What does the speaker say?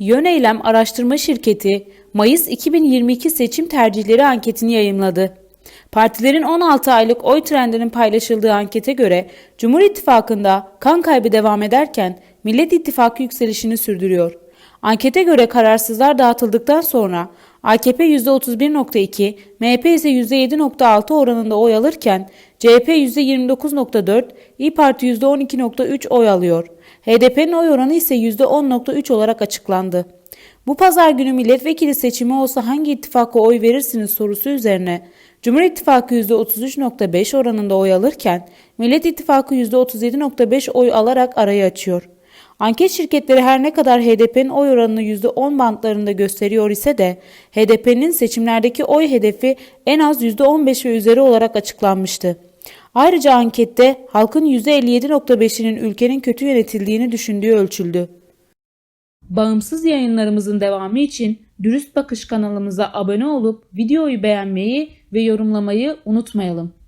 Yöneylem Araştırma Şirketi Mayıs 2022 seçim tercihleri anketini yayımladı. Partilerin 16 aylık oy trendinin paylaşıldığı ankete göre Cumhur İttifakı'nda kan kaybı devam ederken Millet İttifakı yükselişini sürdürüyor. Ankete göre kararsızlar dağıtıldıktan sonra AKP %31.2, MHP ise %7.6 oranında oy alırken CHP %29.4, İyi Parti %12.3 oy alıyor. HDP'nin oy oranı ise %10.3 olarak açıklandı. Bu pazar günü milletvekili seçimi olsa hangi ittifaka oy verirsiniz sorusu üzerine Cumhur İttifakı %33.5 oranında oy alırken Millet İttifakı %37.5 oy alarak arayı açıyor. Anket şirketleri her ne kadar HDP'nin oy oranını %10 bantlarında gösteriyor ise de HDP'nin seçimlerdeki oy hedefi en az %15 ve üzeri olarak açıklanmıştı. Ayrıca ankette halkın %57.5'inin ülkenin kötü yönetildiğini düşündüğü ölçüldü. Bağımsız yayınlarımızın devamı için Dürüst Bakış kanalımıza abone olup videoyu beğenmeyi ve yorumlamayı unutmayalım.